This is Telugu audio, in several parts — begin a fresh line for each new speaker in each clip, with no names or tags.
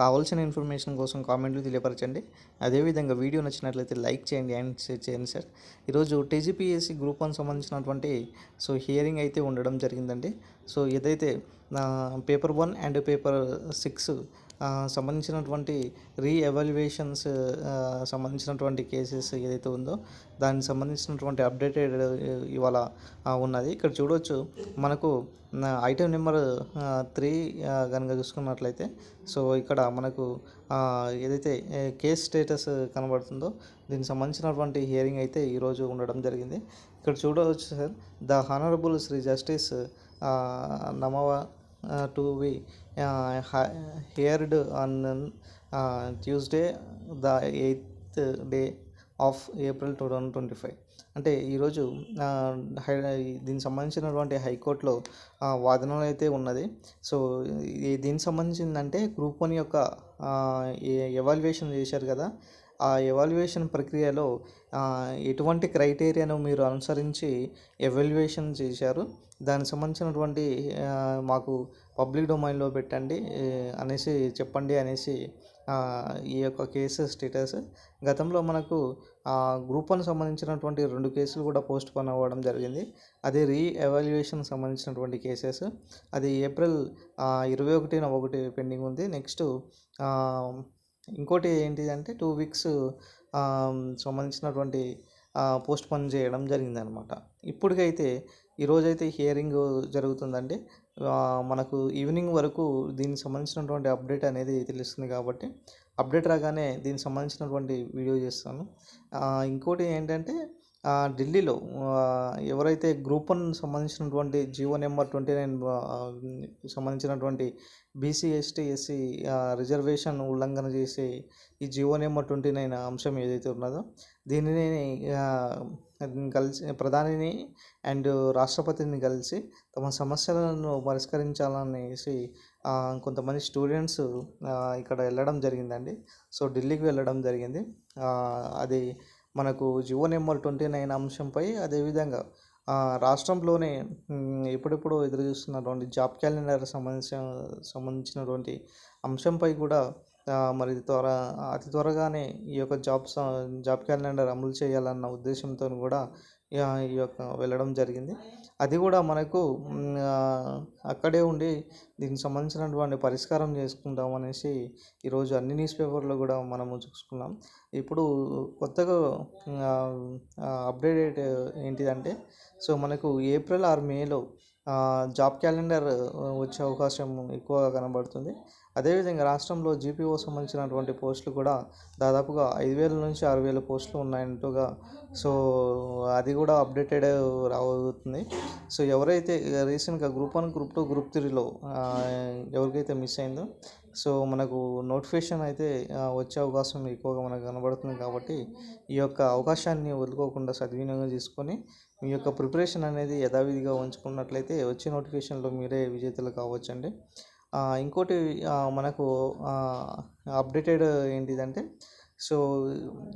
కావాల్సిన ఇన్ఫర్మేషన్ కోసం కామెంట్లు తెలియపరచండి. అదేవిధంగా వీడియో నచ్చినట్లయితే లైక్ చేయండి అండ్ షేర్ చేయండి సార్. ఈరోజు టీజీపీఎస్సీ గ్రూప్ వన్ సంబంధించినటువంటి సో హియరింగ్ అయితే ఉండడం జరిగిందండి. సో ఏదైతే paper one and paper six సంబంధించినటువంటి రీఎవాల్యుయేషన్స్ సంబంధించినటువంటి కేసెస్ ఏదైతే ఉందో దానికి సంబంధించినటువంటి అప్డేటెడ్ ఇవాళ ఉన్నది. ఇక్కడ చూడవచ్చు మనకు ఐటమ్ నెంబర్ త్రీ కనుక చూసుకున్నట్లయితే సో ఇక్కడ మనకు ఏదైతే కేస్ స్టేటస్ కనబడుతుందో దీనికి సంబంధించినటువంటి హియరింగ్ అయితే ఈరోజు ఉండడం జరిగింది. ఇక్కడ చూడవచ్చు sir the honourable Shri justice నమవ to we heard on Tuesday the eighth day of April two thousand twenty five. అంటే ఈరోజు హై దీనికి సంబంధించినటువంటి హైకోర్టులో వాదనలు అయితే ఉన్నది. సో దీనికి సంబంధించిందంటే గ్రూప్ వన్ యొక్క ఎవాల్యుయేషన్ చేశారు కదా ఆ ఎవాల్యుయేషన్ ప్రక్రియలో ఎటువంటి క్రైటీరియాను మీరు అనుసరించి ఎవాల్యుయేషన్ చేశారు? దానికి సంబంధించినటువంటి మాకు పబ్లిక్ డొమైన్లో పెట్టండి అనేసి చెప్పండి అనేసి ఈ యొక్క కేసు స్టేటస్ గతంలో మనకు గ్రూప్ వన్ సంబంధించినటువంటి రెండు కేసులు కూడా పోస్ట్ పోన్ అవ్వడం జరిగింది. అది రీ ఎవాల్యుయేషన్ సంబంధించినటువంటి కేసెస్ అది ఏప్రిల్ ఇరవై ఒకటిన ఒకటి పెండింగ్ ఉంది. నెక్స్ట్ ఇంకోటి ఏంటిదంటే టూ వీక్స్ సంబంధించినటువంటి పోస్ట్ పోన్ చేయడం జరిగిందనమాట. ఇప్పటికైతే ఈరోజైతే హియరింగ్ జరుగుతుందండి. మనకు ఈవినింగ్ వరకు దీనికి సంబంధించినటువంటి అప్డేట్ అనేది తెలుస్తుంది కాబట్టి అప్డేట్ రాగానే దీనికి సంబంధించినటువంటి వీడియో చేస్తాను. ఇంకోటి ఏంటంటే ఢిల్లీలో ఎవరైతే గ్రూప్ వన్ సంబంధించినటువంటి జియో నెంబర్ ట్వంటీ నైన్ సంబంధించినటువంటి బీసీ ఎస్టీ ఎస్సీ రిజర్వేషన్ ఉల్లంఘన చేసే ఈ జియో నెంబర్ ట్వంటీ నైన్ అంశం ఏదైతే ఉన్నదో దీనిని కలిసి ప్రధానిని అండ్ రాష్ట్రపతిని కలిసి తమ సమస్యలను పరిష్కరించాలనేసి కొంతమంది స్టూడెంట్స్ ఇక్కడ వెళ్ళడం జరిగిందండి. సో ఢిల్లీకి వెళ్ళడం జరిగింది. అది మనకు జివో నెంబర్ ట్వంటీ నైన్ అంశంపై అదేవిధంగా రాష్ట్రంలోనే ఎప్పుడెప్పుడు ఎదురు చూస్తున్నటువంటి జాబ్ క్యాలెండర్ సంబంధించిన సంబంధించినటువంటి అంశంపై కూడా మరి త్వర అతి త్వరగానే ఈ యొక్క జాబ్ స- జాబ్ క్యాలెండర్ అమలు చేయాలన్న ఉద్దేశంతో కూడా ఈ యొక్క వెళ్ళడం జరిగింది. అది కూడా మనకు అక్కడే ఉండి దీనికి సంబంధించినటువంటి పరిష్కారం చేసుకుందాం అనేసి ఈరోజు అన్ని న్యూస్ పేపర్లో కూడా మనము చూసుకున్నాం. ఇప్పుడు కొత్తగా అప్డేట్ ఏంటిదంటే సో మనకు ఏప్రిల్ ఆర్ మేలో జాబ్ క్యాలెండర్ వచ్చే అవకాశం ఎక్కువగా కనబడుతుంది. అదేవిధంగా రాష్ట్రంలో జీపీఓ సంబంధించినటువంటి పోస్టులు కూడా దాదాపుగా ఐదు వేల నుంచి ఆరు వేల పోస్టులు ఉన్నాయంటూగా సో అది కూడా అప్డేటెడ్ రాబోతుంది సో ఎవరైతే రీసెంట్గా group one group two group త్రీలో ఎవరికైతే మిస్ అయిందో సో మనకు నోటిఫికేషన్ అయితే వచ్చే అవకాశం ఎక్కువగా మనకు కనబడుతుంది కాబట్టి ఈ యొక్క అవకాశాన్ని వదులుకోకుండా సద్వినియోగం చేసుకొని మీ యొక్క ప్రిపరేషన్ అనేది యథావిధిగా ఉంచుకున్నట్లయితే వచ్చే నోటిఫికేషన్లో మీరే విజేతలు కావచ్చండి. ఇంకోటి మనకు అప్డేటెడ్ ఏంటిదంటే సో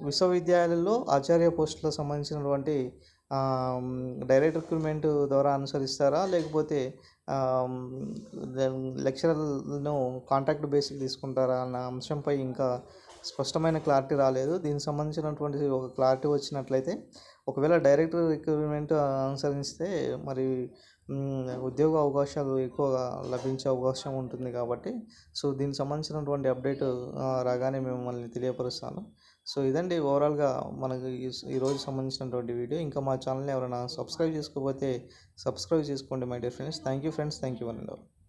విశ్వవిద్యాలయాలలో ఆచార్య పోస్టులకు సంబంధించినటువంటి డైరెక్ట్ రిక్రూట్మెంట్ ద్వారా అనుసరిస్తారా? లేకపోతే లెక్చరర్లను కాంట్రాక్ట్ బేసిక్ తీసుకుంటారా? అన్న అంశంపై ఇంకా స్పష్టమైన క్లారిటీ రాలేదు. దీనికి సంబంధించినటువంటి ఒక క్లారిటీ వచ్చినట్లయితే ఒకవేళ డైరెక్ట్ రిక్రూట్మెంట్ అనుసరిస్తే మరి ఉద్యోగ అవకాశాలు ఎక్కువగా లభించే అవకాశం ఉంటుంది కాబట్టి సో దీనికి సంబంధించినటువంటి అప్డేట్ రాగానే మేము తెలియపరుస్తాను. సో ఇదండి ఓవరాల్గా మనకు ఈ- ఈరోజు సంబంధించినటువంటి వీడియో. ఇంకా మా ఛానల్ని ఎవరైనా సబ్స్క్రైబ్ చేసుకోకపోతే సబ్స్క్రైబ్ చేసుకోండి my dear friends. Thank you friends. Thank you one and all.